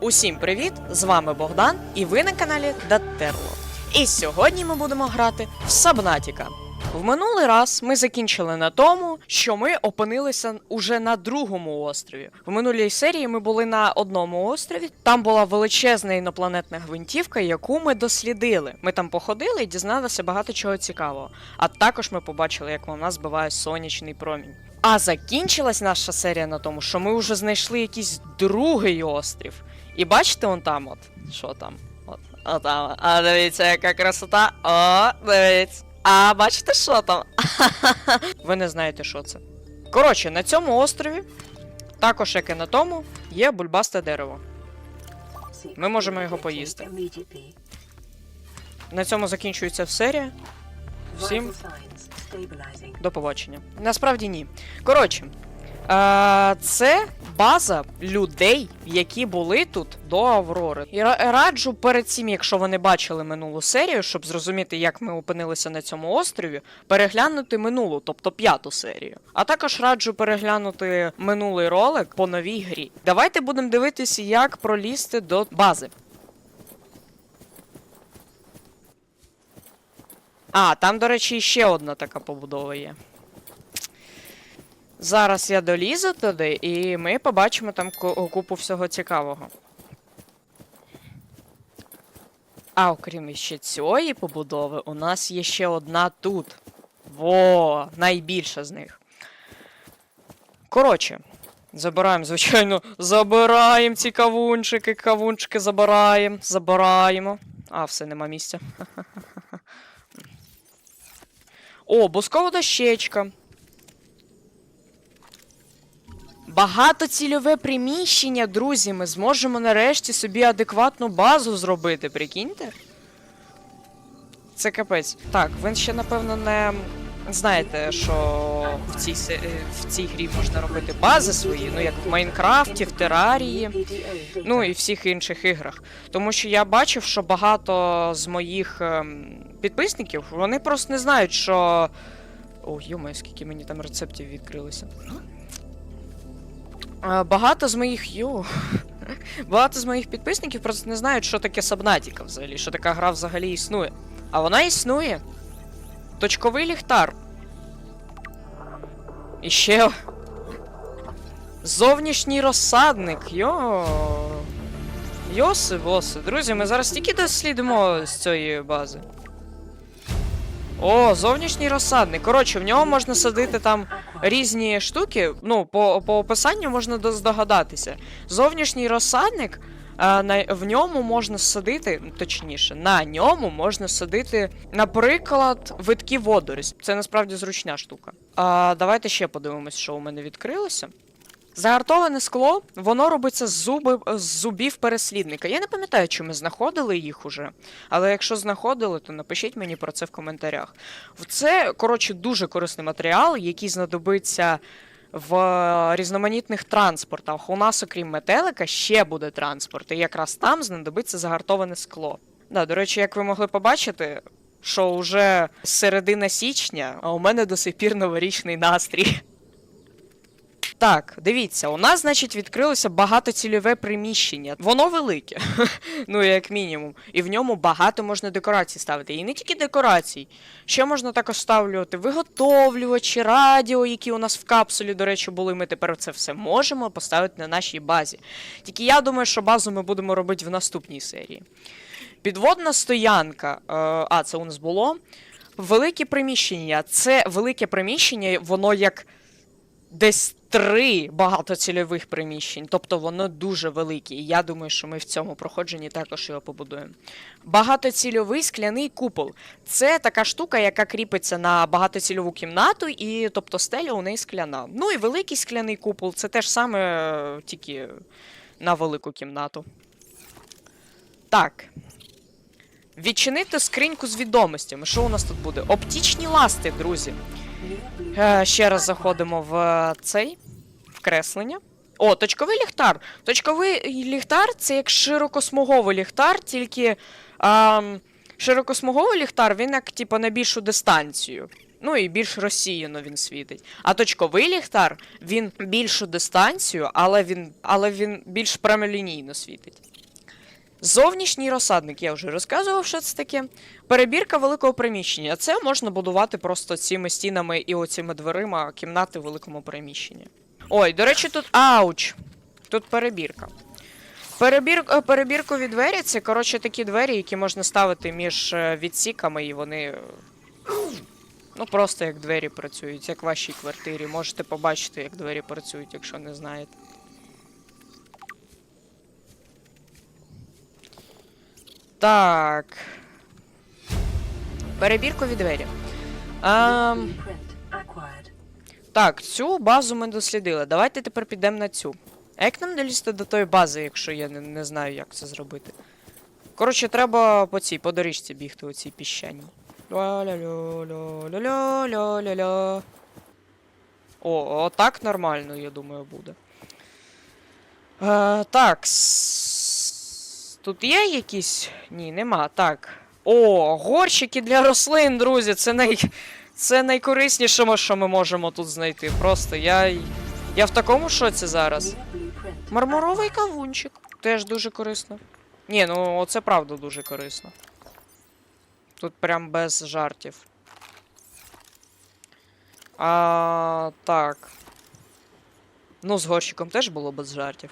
Усім привіт! З вами Богдан, і ви на каналі Датерло. І сьогодні ми будемо грати в Сабнатіка. В минулий раз ми закінчили на тому, що ми опинилися уже на другому острові. В минулій серії ми були на одному острові. Там була величезна інопланетна гвинтівка, яку ми дослідили. Ми там походили і дізналися багато чого цікавого. А також ми побачили, як вона збиває сонячний промінь. А закінчилась наша серія на тому, що ми вже знайшли якийсь другий острів. І бачите, он там от. Що там? От. О, там. А дивіться, яка красота. О, дивіться. А бачите, що там? Ви не знаєте, що це. Коротше, на цьому острові, також як і на тому, є бульбасте дерево. Ми можемо його поїсти. На цьому закінчується серія. Всім до побачення. Насправді ні. Коротше, це база людей, які були тут до Аврори. І раджу перед цим, якщо ви не бачили минулу серію, щоб зрозуміти, як ми опинилися на цьому острові, переглянути минулу, тобто п'яту серію. А також раджу переглянути минулий ролик по новій грі. Давайте будемо дивитися, як пролізти до бази. А, там, до речі, ще одна така побудова є. Зараз я долізу туди, і ми побачимо там купу всього цікавого. А окрім ще цієї побудови, у нас є ще одна тут. Во, найбільша з них. Коротше, забираємо, звичайно, забираємо ці кавунчики, кавунчики забираємо, забираємо. А, все, нема місця. О, бускова дощечка. Багатоцільове приміщення, друзі. Ми зможемо нарешті собі адекватну базу зробити, прикиньте? Це капець. Так, ви ще, напевно, не знаєте, що в цій, е, в цій грі можна робити бази свої, ну як в Майнкрафті, в Терарії. Ну і всіх інших іграх. Тому що я бачив, що багато з моїх ем, підписників вони просто не знають, що. О, йома, скільки мені там рецептів відкрилося. Багато з моїх. Йо. Багато з моїх підписників просто не знають, що таке Сабнатіка взагалі, що така гра взагалі існує. А вона існує. Точковий ліхтар. І ще. Зовнішній розсадник. Йо. Йоси, боси. Друзі, ми зараз тільки дослідимо з цієї бази. О, зовнішній розсадник. Коротше, в нього можна садити там різні штуки. Ну, по, по описанню можна здогадатися. Зовнішній розсадник. А, на, в ньому можна садити, ну, точніше, на ньому можна садити, наприклад, витки водорість. Це насправді зручна штука. А, давайте ще подивимось, що у мене відкрилося. Загартоване скло, воно робиться з, зуби, з зубів переслідника. Я не пам'ятаю, чи ми знаходили їх уже. Але якщо знаходили, то напишіть мені про це в коментарях. Це, коротше, дуже корисний матеріал, який знадобиться в різноманітних транспортах. У нас, окрім метелика, ще буде транспорт, і якраз там знадобиться загартоване скло. Да, до речі, як ви могли побачити, що вже середина січня, а у мене до сих пір новорічний настрій. Так, дивіться, у нас, значить, відкрилося багатоцільове приміщення. Воно велике, ну як мінімум. І в ньому багато можна декорацій ставити. І не тільки декорацій. Ще можна також ставлювати виготовлювачі, радіо, які у нас в капсулі, до речі, були. Ми тепер це все можемо поставити на нашій базі. Тільки я думаю, що базу ми будемо робити в наступній серії. Підводна стоянка. Е, а, це у нас було. Велике приміщення. Це велике приміщення, воно як десь три багатоцільових приміщень, тобто воно дуже велике. І я думаю, що ми в цьому проходженні також його побудуємо. Багатоцільовий скляний купол. Це така штука, яка кріпиться на багатоцільову кімнату, і тобто стеля у неї скляна. Ну і великий скляний купол це теж саме тільки на велику кімнату. Так. Відчинити скриньку з відомостями. Що у нас тут буде? Оптічні ласти, друзі. Е, ще раз заходимо в е, цей креслення. О, точковий ліхтар. Точковий ліхтар це як широкосмуговий ліхтар, тільки ем, широкосмуговий ліхтар він як типу, на більшу дистанцію. Ну і більш розсіяно він світить. А точковий ліхтар він більшу дистанцію, але він, але він більш прямолінійно світить. Зовнішній розсадник, я вже розказував, що це таке. Перебірка великого приміщення. Це можна будувати просто цими стінами і оціми дверима кімнати в великому приміщенні. Ой, до речі, тут ауч. Тут перебірка. Перебір, е, перебіркові двері це, коротше, такі двері, які можна ставити між е, відсіками, і вони. е, Ну, просто як двері працюють, як в вашій квартирі. Можете побачити, як двері працюють, якщо не знаєте. Так. Перебіркові двері. Ем, так, цю базу ми дослідили. Давайте тепер підемо на цю. А як нам долізти до тої бази, якщо я не, не знаю, як це зробити? Коротше, треба по цій, по доріжці бігти у цій піщаній. Ля-ля-ля-ля-ля-ля-ля-ля. О, отак нормально, я думаю, буде. Е, так. Тут є якісь. Ні, нема. Так. О, горщики для рослин, друзі. Це най. Це найкорисніше, що ми можемо тут знайти. Просто я. Я в такому шоці зараз. Мармуровий кавунчик. Теж дуже корисно. Ні, ну це правда дуже корисно. Тут прям без жартів. А, так. Ну, з горщиком теж було без жартів.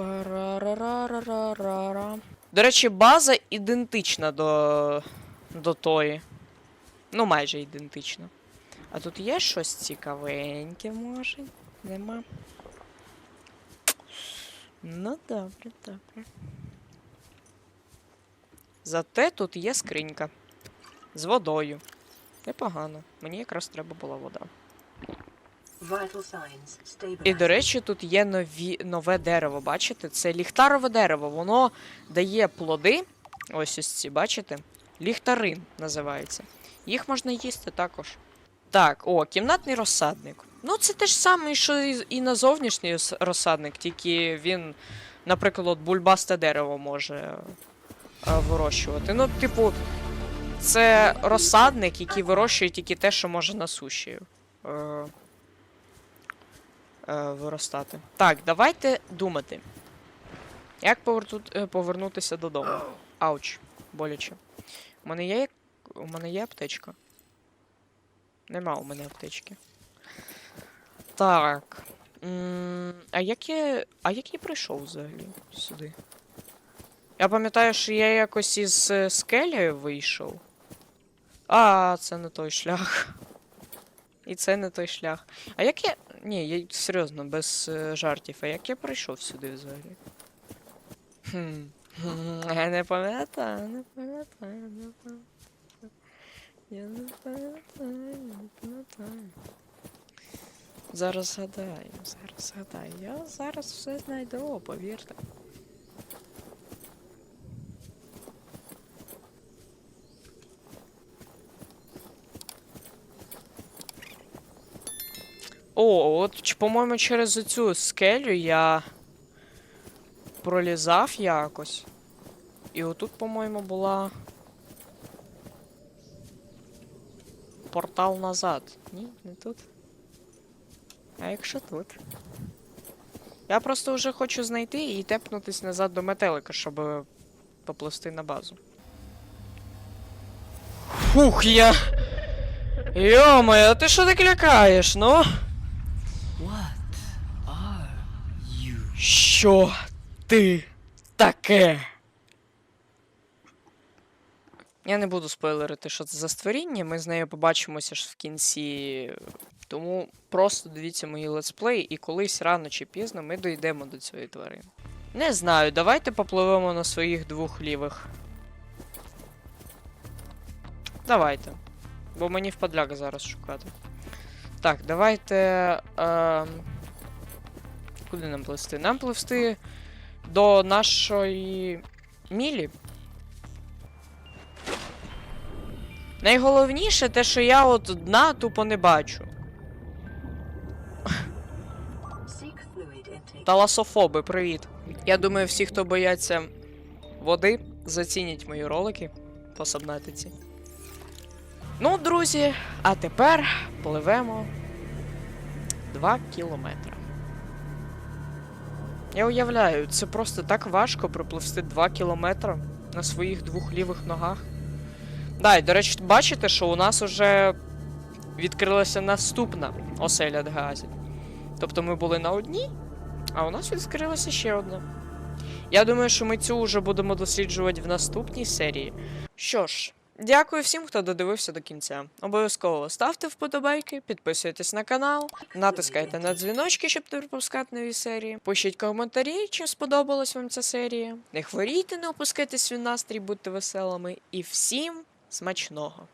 Парарарарарара. До речі, база ідентична до. до тої. Ну, майже ідентична. А тут є щось цікавеньке, може? Нема. Ну, добре, добре. Зате тут є скринька. З водою. Непогано. Мені якраз треба була вода. І, до речі, тут є нові, нове дерево, бачите? Це ліхтарове дерево. Воно дає плоди. Ось ось ці, бачите? Ліхтарин називається. Їх можна їсти також. Так, о, кімнатний розсадник. Ну, це те ж саме, що і, на зовнішній розсадник, тільки він, наприклад, бульбасте дерево може е, вирощувати. Ну, типу, це розсадник, який вирощує тільки те, що може на суші. Е, е, виростати. Так, давайте думати. Як повертут, е, повернутися додому? Ауч, боляче. У мене є. У мене є аптечка. Нема у мене аптечки. Так. А як я. А як я прийшов взагалі сюди? Я пам'ятаю, що я якось із е, скелею вийшов. А, це не той шлях. І це не той шлях. А як я. Ні, я серйозно, без е, жартів. А як я прийшов сюди взагалі? Я не пам'ятаю, не пам'ятаю, не пам'ятаю. Я не пам'ятаю, не пам'ятаю. Зараз згадаю, зараз згадаю. Я зараз все знайду, повірте. О, от, по-моєму, через оцю скелю я пролізав якось. І отут, по-моєму, була. Портал назад. Ні, не тут. А якщо тут? Я просто вже хочу знайти і тепнутись назад до метелика, щоб попливсти на базу. Фух, я. Йо-моє, а ти що так лякаєш, ну? Що ти таке? Я не буду спойлерити, що це за створіння. Ми з нею побачимося ж в кінці. Тому просто дивіться мої летсплеї, і колись рано чи пізно ми дійдемо до цієї тварини. Не знаю, давайте попливемо на своїх двох лівих. Давайте. Бо мені впадляк зараз шукати. Так, давайте. Е... Куди нам пливсти? Нам пливсти до нашої мілі. Найголовніше те, що я от дна тупо не бачу. Таласофоби, привіт. Я думаю, всі, хто бояться води, зацінять мої ролики. по сабнатиці. Ну, друзі, а тепер пливемо 2 кілометри. Я уявляю, це просто так важко пропливсти 2 кілометри на своїх двох лівих ногах. Да, і до речі, бачите, що у нас уже відкрилася наступна оселя Дгазі. Тобто ми були на одній, а у нас відкрилася ще одна. Я думаю, що ми цю вже будемо досліджувати в наступній серії. Що ж, дякую всім, хто додивився до кінця. Обов'язково ставте вподобайки, підписуйтесь на канал, натискайте на дзвіночки, щоб не пропускати нові серії. Пишіть коментарі, чи сподобалась вам ця серія. Не хворійте, не опускайте свій настрій, будьте веселими. І всім смачного!